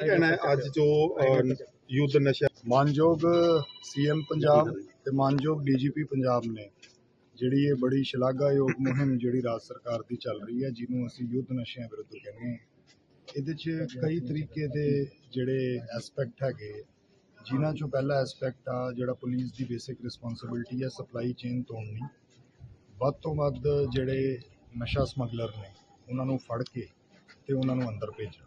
ਕਹਿਣਾ ਹੈ ਅੱਜ ਜੋ ਅਹ, ਯੁੱਧ ਨਸ਼ਾ ਮਾਨਯੋਗ ਸੀਐਮ ਪੰਜਾਬ ਤੇ ਮਾਨਯੋਗ ਡੀਜੀਪੀ ਪੰਜਾਬ ਨੇ ਜਿਹੜੀ ਇਹ ਬੜੀ ਸ਼ਲਾਘਾਯੋਗ ਮੁਹਿੰਮ ਜਿਹੜੀ ਰਾਜ ਸਰਕਾਰ ਦੀ ਚੱਲ ਰਹੀ ਹੈ ਜਿਹਨੂੰ ਅਸੀਂ ਯੁੱਧ ਨਸ਼ਿਆਂ ਵਿਰੁੱਧ ਕਹਿੰਦੇ ਹਾਂ ਇਹਦੇ 'ਚ ਕਈ ਤਰੀਕੇ ਦੇ ਜਿਹੜੇ ਐਸਪੈਕਟ ਹੈਗੇ ਜਿਨ੍ਹਾਂ 'ਚੋਂ ਪਹਿਲਾ ਐਸਪੈਕਟ ਆ ਜਿਹੜਾ ਪੁਲਿਸ ਦੀ ਬੇਸਿਕ ਰਿਸਪੌਂਸਿਬਿਲਟੀ ਹੈ ਸਪਲਾਈ ਚੇਨ ਤੋੜਨੀ ਵੱਧ ਤੋਂ ਵੱਧ ਜਿਹੜੇ ਨਸ਼ਾ ਸਮਗਲਰ ਨੇ ਉਹਨਾਂ ਨੂੰ ਫੜ ਕੇ ਤੇ ਉਹਨਾਂ ਨੂੰ ਅੰਦਰ ਭੇਜਣਾ।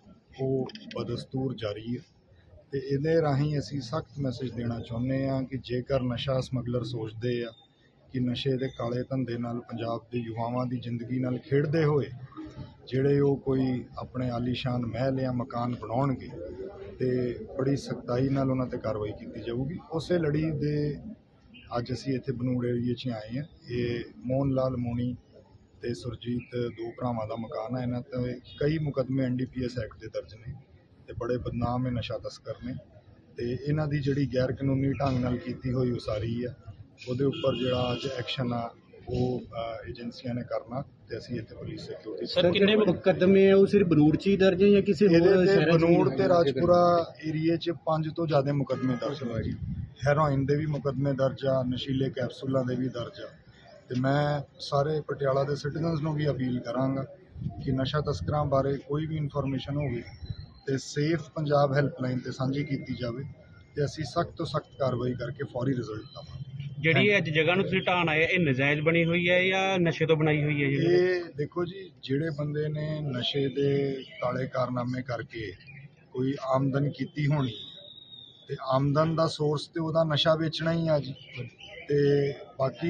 ਉਹ ਬਦਸਤੂਰ ਜਾਰੀ ਹੈ। ਤੇ ਇਹਦੇ ਰਾਹੀਂ ਅਸੀਂ ਸਖਤ ਮੈਸੇਜ ਦੇਣਾ ਚਾਹੁੰਦੇ ਹਾਂ ਕਿ ਜੇਕਰ ਨਸ਼ਾ ਸਮਗਲਰ ਸੋਚਦੇ ਆ ਕਿ ਨਸ਼ੇ ਦੇ ਕਾਲੇ ਧੰਦੇ ਨਾਲ ਪੰਜਾਬ ਦੇ ਯੁਵਾਵਾਂ ਦੀ ਜ਼ਿੰਦਗੀ ਨਾਲ ਖੇਡਦੇ ਹੋਏ ਜਿਹੜੇ ਉਹ ਕੋਈ ਆਪਣੇ ਆਲੀਸ਼ਾਨ ਮਹਿਲ ਜਾਂ ਮਕਾਨ ਬਣਾਉਣਗੇ ਤੇ ਬੜੀ ਸਖਤਾਈ ਨਾਲ ਉਹਨਾਂ ਤੇ ਕਾਰਵਾਈ ਕੀਤੀ ਜਾਊਗੀ। ਉਸੇ ਲੜੀ ਦੇ ਅੱਜ ਅਸੀਂ ਇੱਥੇ ਬਨੂੜ ਏਰੀਏ 'ਚ ਆਏ ਹਾਂ। ਇਹ ਮੋਹਨ ਲਾਲ ਮੋਣੀ ਤੇ ਸੁਰਜੀਤ ਦੋ ਭਰਾਵਾਂ ਦਾ ਮਕਾਨ ਹੈ ਇਹਨਾਂ ਤੇ ਕਈ ਮੁਕੱਦਮੇ ਐਨਡੀਪੀਐਸ ਐਕਟ ਦੇ ਦਰਜ ਨੇ ਤੇ ਬੜੇ ਬਦਨਾਮ ਇਹ ਨਸ਼ਾ ਤਸਕਰ ਨੇ ਤੇ ਇਹਨਾਂ ਦੀ ਜਿਹੜੀ ਗੈਰ ਕਾਨੂੰਨੀ ਢੰਗ ਨਾਲ ਕੀਤੀ ਹੋਈ ਉਸਾਰੀ ਆ ਉਹਦੇ ਉੱਪਰ ਜਿਹੜਾ ਅੱਜ ਐਕਸ਼ਨ ਆ ਉਹ ਏਜੰਸੀਆਂ ਨੇ ਕਰਨਾ ਤੇ ਅਸੀਂ ਇੱਥੇ ਪੁਲਿਸ ਸਿਕਿਉਰਿਟੀ ਸਰ ਕਿੰਨੇ ਮੁਕੱਦਮੇ ਆ ਉਹ ਸਿਰਫ ਬਨੂੜ ਚ ਹੀ ਦਰਜ ਹੈ ਜਾਂ ਕਿਸੇ ਹੋਰ ਸ਼ਹਿਰਾਂ 'ਚ ਬਨੂੜ ਤੇ ਰਾਜਪੁਰਾ ਏਰੀਏ 'ਚ ਪੰਜ ਤੋਂ ਜ਼ਿਆਦਾ ਮੁਕੱਦਮੇ ਦਰਜ ਹੋਏ ਹੈਰੋਇਨ ਦੇ ਵੀ ਮੁਕੱਦਮੇ ਦਰਜ ਆ ਨਸ਼ੀਲੇ ਕੈਪਸੂਲਾਂ ਦੇ ਵੀ ਦਰਜ ਆ। ਤੇ ਮੈਂ ਸਾਰੇ ਪਟਿਆਲਾ ਦੇ ਸਿਟੀਜ਼ਨਸ ਨੂੰ ਵੀ ਅਪੀਲ ਕਰਾਂਗਾ ਕਿ ਨਸ਼ਾ ਤਸਕਰਾਂ ਬਾਰੇ ਕੋਈ ਵੀ ਇਨਫੋਰਮੇਸ਼ਨ ਹੋਵੇ ਤੇ ਸੇਫ ਪੰਜਾਬ ਹੈਲਪਲਾਈਨ ਤੇ ਸਾਂਝੀ ਕੀਤੀ ਜਾਵੇ ਤੇ ਅਸੀਂ ਸਖਤ ਤੋਂ ਸਖਤ ਕਾਰਵਾਈ ਕਰਕੇ ਫੌਰੀ ਰਿਜ਼ਲਟ ਦਵਾਂਗੇ ਜਿਹੜੀ ਇਹ ਅੱਜ ਜਗ੍ਹਾ ਨੂੰ ਤੁਸੀਂ ਢਾਣ ਆਏ ਇਹ ਨਜਾਇਜ਼ ਬਣੀ ਹੋਈ ਹੈ ਜਾਂ ਨਸ਼ੇ ਤੋਂ ਬਣਾਈ ਹੋਈ ਹੈ ਜੀ ਇਹ ਦੇਖੋ ਜੀ ਜਿਹੜੇ ਬੰਦੇ ਨੇ ਨਸ਼ੇ ਦੇ ਕਾਲੇ ਕਾਰਨਾਮੇ ਕਰਕੇ ਕੋਈ ਆਮਦਨ ਕੀਤੀ ਹੋਣੀ ਤੇ ਆਮਦਨ ਦਾ ਸੋਰਸ ਤੇ ਉਹਦਾ ਨਸ਼ਾ ਵੇਚਣਾ ਹੀ ਆ ਜੀ। ਤੇ ਬਾਕੀ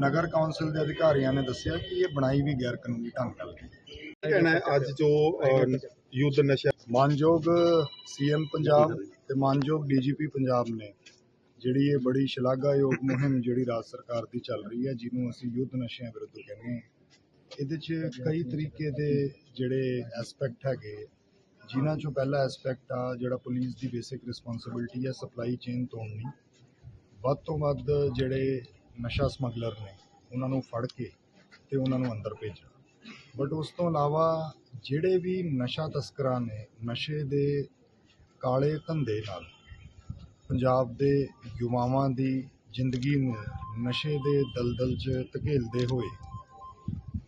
ਨਗਰ ਕੌਂਸਲ ਦੇ ਅਧਿਕਾਰੀਆਂ ਨੇ ਦੱਸਿਆ ਕਿ ਇਹ ਬਣਾਈ ਵੀ ਗੈਰ ਕਾਨੂੰਨੀ ਢੰਗ ਨਾਲ ਕਹਿਣਾ ਅੱਜ ਜੋ ਯੁੱਧ ਨਸ਼ਾ ਮਾਨਯੋਗ ਸੀਐਮ ਪੰਜਾਬ ਤੇ ਮਾਨਯੋਗ ਡੀਜੀਪੀ ਪੰਜਾਬ ਨੇ ਜਿਹੜੀ ਇਹ ਬੜੀ ਸ਼ਲਾਘਾਯੋਗ ਮੁਹਿੰਮ ਜਿਹੜੀ ਰਾਜ ਸਰਕਾਰ ਦੀ ਚੱਲ ਰਹੀ ਹੈ ਜਿਹਨੂੰ ਅਸੀਂ ਯੁੱਧ ਨਸ਼ਿਆਂ ਵਿਰੁੱਧ ਕਹਿੰਦੇ ਹਾਂ ਇਹਦੇ 'ਚ ਕਈ ਤਰੀਕੇ ਦੇ ਜਿਹੜੇ ਐਸਪੈਕਟ ਹੈਗੇ ਜਿਨ੍ਹਾਂ 'ਚੋਂ ਪਹਿਲਾ ਐਸਪੈਕਟ ਆ, ਜਿਹੜਾ ਪੁਲਿਸ ਦੀ ਬੇਸਿਕ ਰਿਸਪੌਂਸਿਬਿਲਟੀ ਹੈ ਸਪਲਾਈ ਚੇਨ ਤੋੜਨੀ ਵੱਧ ਤੋਂ ਵੱਧ ਜਿਹੜੇ ਨਸ਼ਾ ਸਮਗਲਰ ਨੇ, ਉਹਨਾਂ ਨੂੰ ਫੜ ਕੇ ਤੇ ਉਹਨਾਂ ਨੂੰ ਅੰਦਰ ਭੇਜਣਾ। ਬਟ ਉਸ ਤੋਂ ਇਲਾਵਾ ਜਿਹੜੇ ਵੀ ਨਸ਼ਾ ਤਸਕਰਾਂ ਨੇ, ਨਸ਼ੇ ਦੇ ਕਾਲੇ ਧੰਦੇ ਨਾਲ ਪੰਜਾਬ ਦੇ ਯੁਵਾਵਾਂ ਦੀ ਜ਼ਿੰਦਗੀ ਨੂੰ ਨਸ਼ੇ ਦੇ ਦਲਦਲ 'ਚ ਧਕੇਲਦੇ ਹੋਏ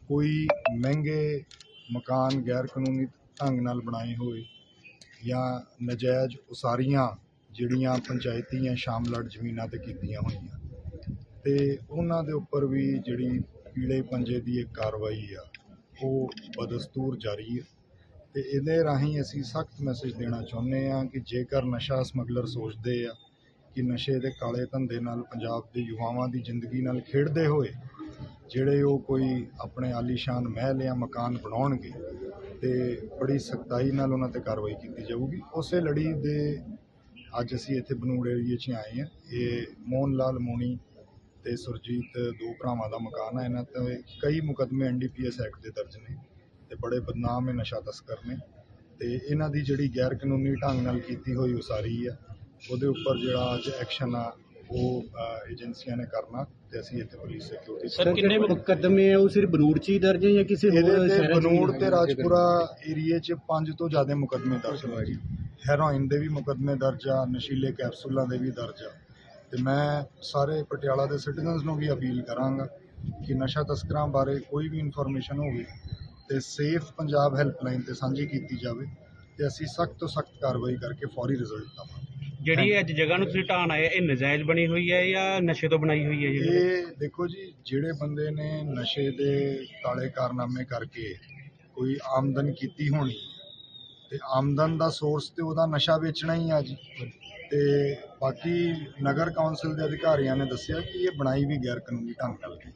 ਕੋਈ ਮਹਿੰਗੇ ਮਕਾਨ ਗੈਰ ਕਾਨੂੰਨੀ ਢੰਗ ਨਾਲ ਬਣਾਏ ਹੋਏ ਜਾਂ ਨਜਾਇਜ਼ ਉਸਾਰੀਆਂ ਜਿਹੜੀਆਂ ਪੰਚਾਇਤੀ ਜਾਂ ਸ਼ਾਮਲੜ ਜ਼ਮੀਨਾਂ ਤੇ ਕੀਤੀਆਂ ਹੋਈਆਂ। ਤੇ ਉਹਨਾਂ ਦੇ ਉੱਪਰ ਵੀ ਜਿਹੜੀ ਪੀਲੇ ਪੰਜੇ ਦੀ ਇੱਕ ਕਾਰਵਾਈ ਆ, ਉਹ ਬਦਸਤੂਰ ਜਾਰੀ ਹੈ ਤੇ ਇਹਦੇ ਰਾਹੀਂ ਅਸੀਂ ਸਖਤ ਮੈਸੇਜ ਦੇਣਾ ਚਾਹੁੰਦੇ ਹਾਂ ਕਿ ਜੇਕਰ ਨਸ਼ਾ ਸਮਗਲਰ ਸੋਚਦੇ ਆ ਕਿ ਨਸ਼ੇ ਦੇ ਕਾਲੇ ਧੰਦੇ ਨਾਲ ਪੰਜਾਬ ਦੇ ਯੁਵਾਵਾਂ ਦੀ ਜ਼ਿੰਦਗੀ ਨਾਲ ਖੇਡਦੇ ਹੋਏ ਜਿਹੜੇ ਉਹ ਕੋਈ ਆਪਣੇ ਆਲੀਸ਼ਾਨ ਮਹਿਲ ਜਾਂ ਮਕਾਨ ਬਣਾਉਣਗੇ ਤੇ ਬੜੀ ਸਖਤਾਈ ਨਾਲ ਉਹਨਾਂ ਤੇ ਕਾਰਵਾਈ ਕੀਤੀ ਜਾਊਗੀ। ਉਸੇ ਲੜੀ ਦੇ ਅੱਜ ਅਸੀਂ ਇੱਥੇ ਬਨੂੜ ਏਰੀਏ 'ਚ ਆਏ ਹਾਂ। ਇਹ ਮੋਹਨ ਲਾਲ ਮੋਣੀ ਤੇ ਸੁਰਜੀਤ ਦੋ ਭਰਾਵਾਂ ਦਾ ਮਕਾਨ ਹੈ। ਇਹਨਾਂ ਤੇ ਕਈ ਮੁਕੱਦਮੇ ਐਨਡੀਪੀਐਸ ਐਕਟ ਦੇ ਦਰਜ ਨੇ ਤੇ ਬੜੇ ਬਦਨਾਮ ਇਹ ਨਸ਼ਾ ਤਸਕਰ ਨੇ। ਤੇ ਇਹਨਾਂ ਦੀ ਜਿਹੜੀ ਗੈਰ ਕਾਨੂੰਨੀ ਢੰਗ ਨਾਲ ਕੀਤੀ ਹੋਈ ਉਸਾਰੀ ਆ, ਉਹਦੇ ਉੱਪਰ ਜਿਹੜਾ ਅੱਜ ਐਕਸ਼ਨ ਆ ਉਹ ਅ, ਏਜੰਸੀਆਂ ਨੇ ਕਰਨਾ ਤੇ ਅਸੀਂ ਇੱਥੇ ਪੁਲਿਸ ਸਿਕਿਉਰਿਟੀ ਸਰ ਕਿੰਨੇ ਮੁਕੱਦਮੇ ਆ? ਉਹ ਸਿਰਫ ਬਨੂੜ ਚ ਹੀ ਦਰਜ ਹੈ ਜਾਂ ਕਿਸੇ ਹੋਰ ਤੇ ਸ਼ਹਿਰਾਂ 'ਚ ਵੀ ਬਨੂੜ ਤੇ ਰਾਜਪੁਰਾ ਏਰੀਏ 'ਚ ਪੰਜ ਤੋਂ ਜ਼ਿਆਦਾ ਮੁਕੱਦਮੇ ਦਰਜ ਹੋਏ ਹੈਰੋਇਨ ਦੇ ਵੀ ਮੁਕੱਦਮੇ ਦਰਜ ਆ ਨਸ਼ੀਲੇ ਕੈਪਸੂਲਾਂ ਦੇ ਵੀ ਦਰਜ ਆ। ਤੇ ਮੈਂ ਸਾਰੇ ਪਟਿਆਲਾ ਦੇ ਸਿਟੀਜ਼ਨਸ ਨੂੰ ਵੀ ਅਪੀਲ ਕਰਾਂਗਾ ਕਿ ਨਸ਼ਾ ਤਸਕਰਾਂ ਬਾਰੇ ਕੋਈ ਵੀ ਇਨਫੋਰਮੇਸ਼ਨ ਹੋਵੇ ਤੇ ਸੇਫ ਪੰਜਾਬ ਹੈਲਪਲਾਈਨ ਤੇ ਸਾਂਝੀ ਕੀਤੀ ਜਾਵੇ ਤੇ ਅਸੀਂ ਸਖਤ ਤੋਂ ਸਖਤ ਕਾਰਵਾਈ ਕਰਕੇ ਫੌਰੀ ਰਿਜ਼ਲਟ ਦਵਾਂਗੇ ਜਿਹੜੀ ਅੱਜ ਜਗ੍ਹਾ ਨੂੰ ਤੁਸੀਂ ਢਾਣ ਆਏ ਇਹ ਨਜਾਇਜ਼ ਬਣੀ ਹੋਈ ਹੈ ਜਾਂ ਨਸ਼ੇ ਤੋਂ ਬਣਾਈ ਹੋਈ ਹੈ ਜੀ? ਇਹ ਦੇਖੋ ਜੀ ਜਿਹੜੇ ਬੰਦੇ ਨੇ ਨਸ਼ੇ ਦੇ ਕਾਲੇ ਕਾਰਨਾਮੇ ਕਰਕੇ ਕੋਈ ਆਮਦਨ ਕੀਤੀ ਹੋਣੀ ਤੇ ਆਮਦਨ ਦਾ ਸੋਰਸ ਤੇ ਉਹਦਾ ਨਸ਼ਾ ਵੇਚਣਾ ਹੀ ਆ ਜੀ। ਤੇ ਬਾਕੀ ਨਗਰ ਕੌਂਸਲ ਦੇ ਅਧਿਕਾਰੀਆਂ ਨੇ ਦੱਸਿਆ ਕਿ ਇਹ ਬਣਾਈ ਵੀ ਗੈਰ ਕਾਨੂੰਨੀ ਢੰਗ ਨਾਲ। ਹੈ